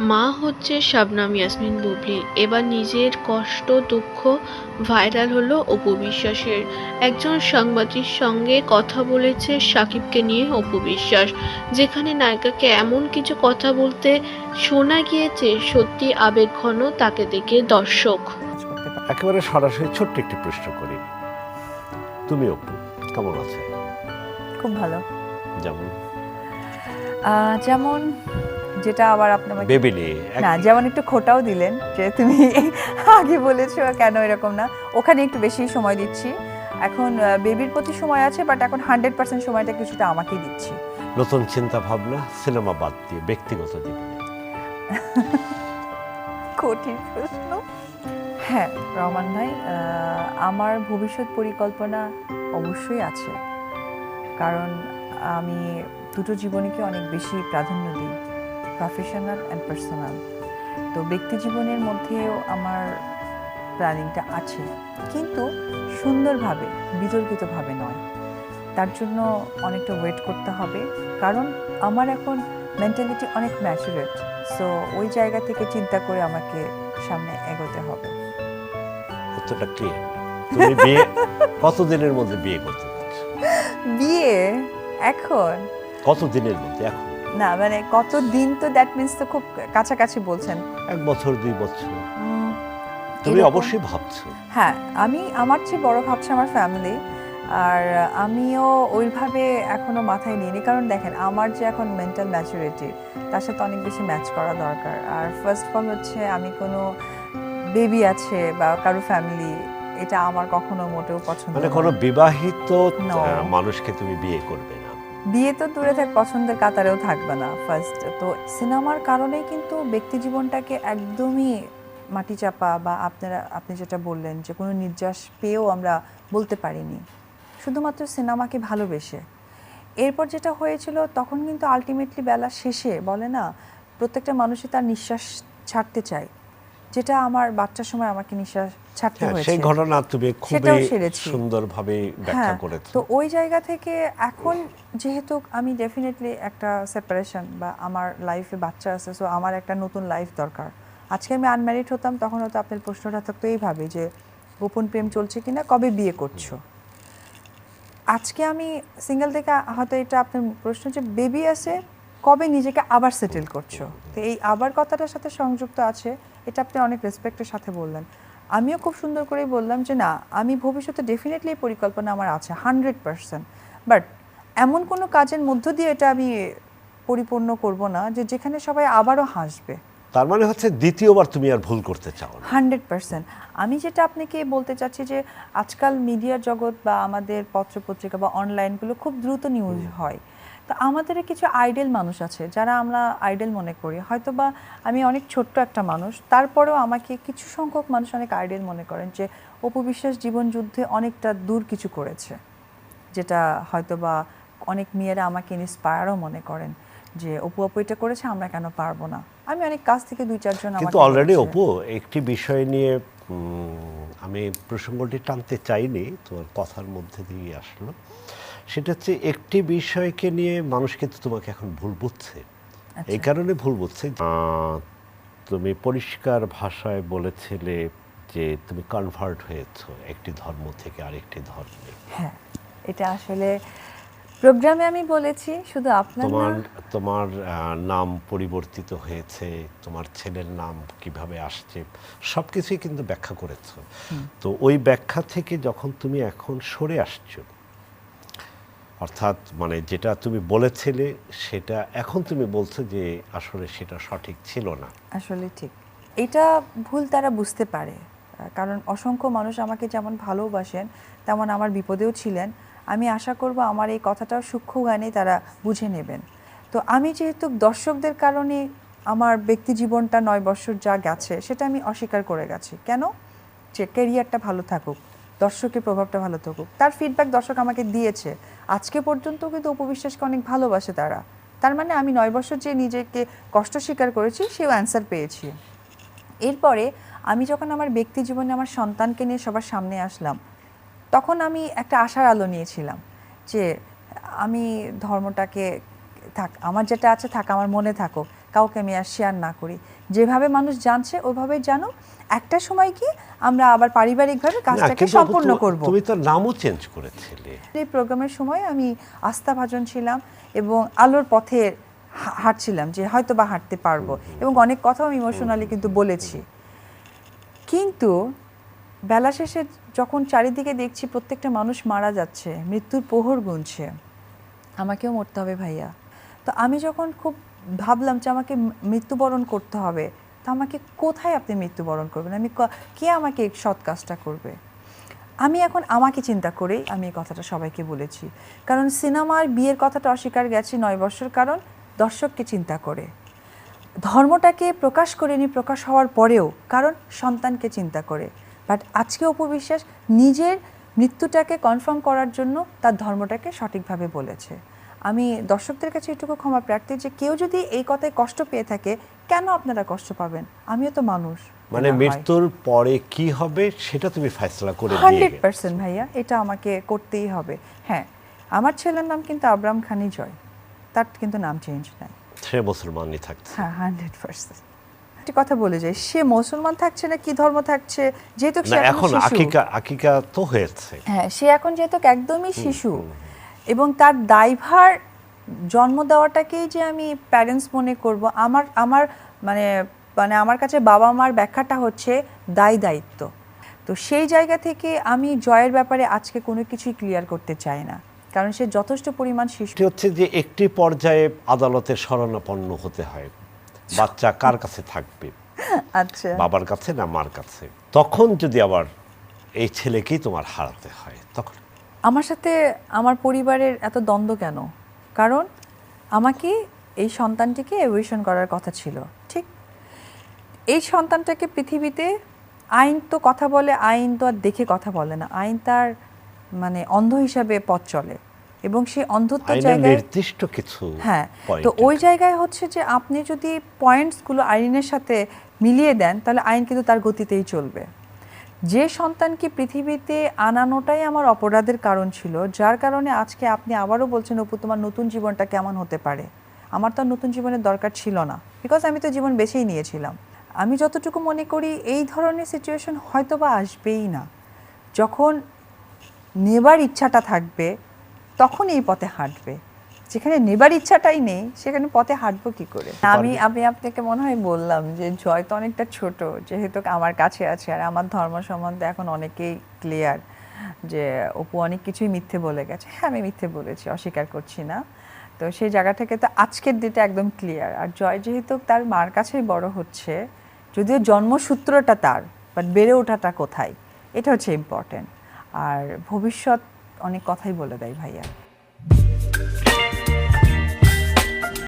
মা হচ্ছে শাবনাম ইয়াসমিন বুবলি। এবার নিজের কষ্ট দুঃখ ভাইরাল হলো অপু বিশ্বাসের। একজন সাংবাদিক সঙ্গে কথা বলেছে সাকিবকে নিয়ে অপু বিশ্বাস যেখানে নায়িকাকে এমন কিছু কথা বলতে শোনা গিয়েছে সত্যি আবেগঘন তাকে দেখে দর্শক। একেবারে সরাসরি ছোট্ট একটি প্রশ্ন করি। তুমি অপু কেমন আছে? খুব ভালো। যেমন? যেমন যেটা আবার আপনি আমাকে বেবি নিয়ে না যেমন একটু খোটাও দিলেন যে তুমি আগে বলেছ কেন এরকম না। ওখানে একটু বেশি সময় দিচ্ছি। এখন বেবির প্রতি সময় আছে বাট এখন হান্ড্রেড পার্সেন্ট সময়টা কিছুটা আমাকেই দিচ্ছি। নতুন চিন্তা ভাবনা সিনেমা বাদ দিয়ে ব্যক্তিগত জীবনে। কঠিন প্রশ্ন। হ্যাঁ রহমান ভাই আমার ভবিষ্যৎ পরিকল্পনা অবশ্যই আছে। কারণ আমি দুটো জীবনীকে অনেক বেশি প্রাধান্য দিই। প্রফেশনাল অ্যান্ড পার্সোনাল তো ব্যক্তি জীবনের মধ্যেও আমার প্ল্যানিংটা আছে। কিন্তু সুন্দরভাবে বিতর্কিতভাবে নয়। তার জন্য অনেকটা ওয়েট করতে হবে। কারণ আমার এখন মেন্টালিটি অনেক ম্যাচুরেট সো ওই জায়গা থেকে চিন্তা করে আমাকে সামনে এগোতে হবে। উত্তরটা ক্লিয়ার তুমি বিয়ে কতদিনের মধ্যে বিয়ে করতে বিয়ে এখন? কত দিনের মধ্যে? এখন? না মানে কত দিন তো দ্যাট মিন্স তো খুব কাছাকাছি বলছেন। এক বছর দুই বছর। তুমি অবশ্যই ভাবছ। হ্যাঁ আমি আমার চেয়ে বড় ভাবছে আমার ফ্যামিলি আর আমিও ওইভাবে এখনও মাথায় নিইনি। কারণ দেখেন আমার যে এখন মেন্টাল ম্যাচুরিটি তার সাথে অনেক বেশি ম্যাচ করা দরকার। আর ফার্স্ট অফ অল হচ্ছে আমি কোনো বেবি আছে বা কারও ফ্যামিলি এটা আমার কখনো মোটেও পছন্দ মানে কোনো বিবাহিত. মানুষকে তুমি বিয়ে করবে। বিয়ে তো দূরে থাক, পছন্দের কাতারেও থাকবে না। ফার্স্ট তো সিনেমার কারণেই কিন্তু ব্যক্তি জীবনটাকে একদমই মাটি চাপা বা আপনারা, আপনি যেটা বললেন যে কোনো নির্যাস পেয়েও আমরা বলতে পারিনি। শুধুমাত্র সিনেমাকে ভালোবেসে। এরপর যেটা হয়েছিল, তখন কিন্তু আলটিমেটলি বেলা শেষে বলে না, প্রত্যেকটা মানুষই তার নিঃশ্বাস ছাড়তে চায়। যেটা আমার বাচ্চার সময় আমাকে নিঃশ্বাস ছাড়তে হ্যাঁ, হয়েছে। সেই ঘটনা তুমি খুবই সুন্দরভাবে ব্যাখ্যা হ্যাঁ করেছ। তো ওই জায়গা থেকে এখন যেহেতু আমি ডেফিনেটলি একটা সেপারেশন বা আমার লাইফে বাচ্চা আছে সো আমার একটা নতুন লাইফ দরকার। আজকে আমি আনম্যারিড হতাম তখন হয়তো আপনার প্রশ্নটা থাকতো এইভাবে যে গোপন প্রেম চলছে কিনা কবে বিয়ে করছ? আজকে আমি সিঙ্গেল থেকে হয়তো এটা আপনার প্রশ্ন যে বেবি আছে কবে নিজেকে আবার সেটেল করছ? তো এই আবার কথাটার সাথে সংযুক্ত আছে এটা আপনি অনেক রেসপেক্টের সাথে বললেন। আমিও খুব সুন্দর করেই বললাম যে না আমি ভবিষ্যতে ডেফিনেটলি এই পরিকল্পনা আমার আছে হান্ড্রেড পার্সেন্ট বাট এমন কোনো কাজের মধ্য দিয়ে এটা আমি পরিপূর্ণ করব না যে যেখানে সবাই আবারও হাসবে। তার মানে হচ্ছে দ্বিতীয়বার তুমি আর ভুল করতে চাও না। হান্ড্রেড পার্সেন্ট আমি যেটা আপনাকে বলতে চাচ্ছি যে আজকাল মিডিয়ার জগৎ বা আমাদের পত্রপত্রিকা বা অনলাইনগুলো খুব দ্রুত নিউজ হয়। তো আমাদের কিছু আইডেল মানুষ আছে যারা আমরা আইডেল মনে করি। হয়তো বা আমি অনেক ছোট্ট একটা মানুষ তারপরেও আমাকে কিছু সংখ্যক মানুষ অনেক আইডেল মনে করেন যে অপবিশ্বাস জীবন যুদ্ধে অনেকটা দূর কিছু করেছে। যেটা হয়তো বা অনেক মেয়েরা আমাকে ইন্সপায়ারও মনে করেন যে অপু আপু এটা করেছে আমরা কেন পারব না? আমি অনেক কাছ থেকে দুই চারজন কিন্তু অলরেডি অপু একটি বিষয় নিয়ে আমি প্রসঙ্গটি টানতে চাইনি তোমার কথার মধ্যে দিয়ে আসলো। সেটা হচ্ছে একটি বিষয়কে নিয়ে মানুষ কিন্তু তোমাকে এখন ভুল বুঝছে। আচ্ছা। এই কারণে ভুল বুঝছে। তুমি পরিষ্কার ভাষায় বলেছিলে যে তুমি কনভার্ট হয়েছো একটি ধর্ম থেকে আরেকটি ধর্মে। হ্যাঁ এটা আসলে প্রোগ্রামে আমি বলেছি শুধু আপনার তোমার তোমার নাম পরিবর্তিত হয়েছে তোমার ছেলের নাম কীভাবে আসছে সব কিছুই কিন্তু ব্যাখ্যা করেছ। তো ওই ব্যাখ্যা থেকে যখন তুমি এখন সরে আসছো অর্থাৎ মানে যেটা তুমি বলেছিলে, সেটা এখন তুমি বলছো যে আসলে সেটা সঠিক ছিল না। আসলে ঠিক। এটা ভুল তারা বুঝতে পারে। কারণ অসংখ্য মানুষ আমাকে যেমন ভালোবাসেন, তেমন আমার বিপদেও ছিলেন। আমি আশা করব আমার এই কথাটাও সূক্ষ্ম গানে তারা বুঝে নেবেন। তো আমি যেহেতু দর্শকদের কারণে আমার ব্যক্তি জীবনটা নয় বছর যা গেছে, সেটা আমি অস্বীকার করে গেছি। কেন? যে ক্যারিয়ারটা ভালো থাকুক। দর্শকের প্রভাবটা ভালো থাকুক। তার ফিডব্যাক দর্শক আমাকে দিয়েছে। আজকে পর্যন্ত কিন্তু উপবিশ্বাসকে অনেক ভালোবাসে তারা। তার মানে আমি নয় বছর যে নিজেকে কষ্ট স্বীকার করেছি, সেও অ্যান্সার পেয়েছি। এরপরে আমি যখন আমার ব্যক্তি জীবনে আমার সন্তানকে নিয়ে সবার সামনে আসলাম, তখন আমি একটা আশার আলো নিয়েছিলাম যে আমি ধর্মটাকে থাক, আমার যেটা আছে থাক, আমার মনে থাকুক। কাউকে আমি আর শেয়ার না করি। যেভাবে মানুষ জানছে ওইভাবেই জানো একটা সময় কি আমরা আবার পারিবারিকভাবে কাজটাকে সম্পূর্ণ করব। তুমি তো নামও চেঞ্জ করেছিলে। এই প্রোগ্রামের সময় আমি আস্থাভাজন ছিলাম এবং আলোর পথে হাঁটছিলাম যে হয়তো বা হাঁটতে পারব। এবং অনেক কথাও আমি ইমোশনালি কিন্তু বলেছি। কিন্তু বেলা শেষে যখন চারিদিকে দেখছি প্রত্যেকটা মানুষ মারা যাচ্ছে মৃত্যুর প্রহর গুনছে আমাকেও মরতে হবে ভাইয়া। তো আমি যখন খুব ভাবলাম যে আমাকে মৃত্যুবরণ করতে হবে। তা আমাকে কোথায় আপনি মৃত্যুবরণ করবেন? আমি কে আমাকে সৎ কাজটা করবে? আমি এখন আমাকে চিন্তা করেই আমি এই কথাটা সবাইকে বলেছি। কারণ সিনেমার বিয়ের কথাটা অস্বীকার গেছি নয় বছর কারণ দর্শককে চিন্তা করে। ধর্মটাকে প্রকাশ করেনি প্রকাশ হওয়ার পরেও কারণ সন্তানকে চিন্তা করে। বাট আজকে উপবিশ্বাস নিজের মৃত্যুটাকে কনফার্ম করার জন্য তার ধর্মটাকে সঠিকভাবে বলেছে। আমি দর্শকদের কাছে এটুকু ক্ষমা প্রার্থী যে কেউ যদি এই কথায় কষ্ট পেয়ে থাকে কেন আপনারা কষ্ট পাবেন? আমিও তো মানুষ। মানে মৃত্যুর পরে কি হবে সেটা তুমি ফয়সলা করে গেলে। পার্সেন্ট ভাইয়া এটা আমাকে করতেই হবে। হ্যাঁ আমার ছেলের নাম কিন্তু আব্রাম খানি জয়। তার কিন্তু নাম চেঞ্জ নাই। সে মুসলমানই থাকছে। হ্যাঁ হান্ড্রেড পার্সেন্ট। একটি কথা বলে যাই সে মুসলমান থাকছে না কি ধর্ম থাকছে? যেহেতু সে এখন আকিকা আকিকা তো হয়েছে। হ্যাঁ সে এখন যেহেতু একদমই শিশু এবং তার দায়ভার জন্ম দেওয়াটাকেই যে আমি প্যারেন্টস মনে করব আমার আমার মানে মানে আমার কাছে বাবা মার ব্যাখ্যাটা হচ্ছে দায় দায়িত্ব। তো সেই জায়গা থেকে আমি জয়ের ব্যাপারে আজকে কোনো কিছুই ক্লিয়ার করতে চাই না। কারণ সে যথেষ্ট পরিমাণ শিশু। হচ্ছে যে একটি পর্যায়ে আদালতে শরণাপন্ন হতে হয়। বাচ্চা কার কাছে থাকবে? আচ্ছা। বাবার কাছে না মার কাছে? তখন যদি আবার এই ছেলেকেই তোমার হারাতে হয় তখন আমার সাথে আমার পরিবারের এত দ্বন্দ্ব কেন? কারণ আমাকে এই সন্তানটিকে এভিয়েশন করার কথা ছিল ঠিক? এই সন্তানটাকে পৃথিবীতে আইন তো কথা বলে আইন তো আর দেখে কথা বলে না। আইন তার মানে অন্ধ হিসাবে পথ চলে এবং সেই অন্ধত্ব জায়গায় নির্দিষ্ট কিছু হ্যাঁ তো ওই জায়গায় হচ্ছে যে আপনি যদি পয়েন্টসগুলো আইনের সাথে মিলিয়ে দেন তাহলে আইন কিন্তু তার গতিতেই চলবে। যে সন্তানকে পৃথিবীতে আনানোটাই আমার অপরাধের কারণ ছিল, যার কারণে আজকে আপনি আবারও বলছেন, অপু, তোমার নতুন জীবনটা কেমন হতে পারে? আমার তো নতুন জীবনের দরকার ছিল না বিকজ আমি তো জীবন বেছেই নিয়েছিলাম। আমি যতটুকু মনে করি, এই ধরনের সিচুয়েশন হয়তো বা আসবেই না। যখন নেবার ইচ্ছাটা থাকবে, তখন এই পথে হাঁটবে। যেখানে নেবার ইচ্ছাটাই নেই সেখানে পথে হাঁটবো কি করে? আমি আমি আপনাকে মনে হয় বললাম যে জয় তো অনেকটা ছোট যেহেতু আমার কাছে আছে আর আমার ধর্ম সম্বন্ধে এখন অনেকেই ক্লিয়ার যে অপু অনেক কিছুই মিথ্যে বলে গেছে। হ্যাঁ আমি মিথ্যে বলেছি অস্বীকার করছি না। তো সেই জায়গা থেকে তো আজকের দিনটা একদম ক্লিয়ার আর জয় যেহেতু তার মার কাছেই বড় হচ্ছে যদিও জন্মসূত্রটা তার বাট বেড়ে ওঠাটা কোথায়? এটা হচ্ছে ইম্পর্টেন্ট আর ভবিষ্যৎ অনেক কথাই বলে দেয় ভাইয়া।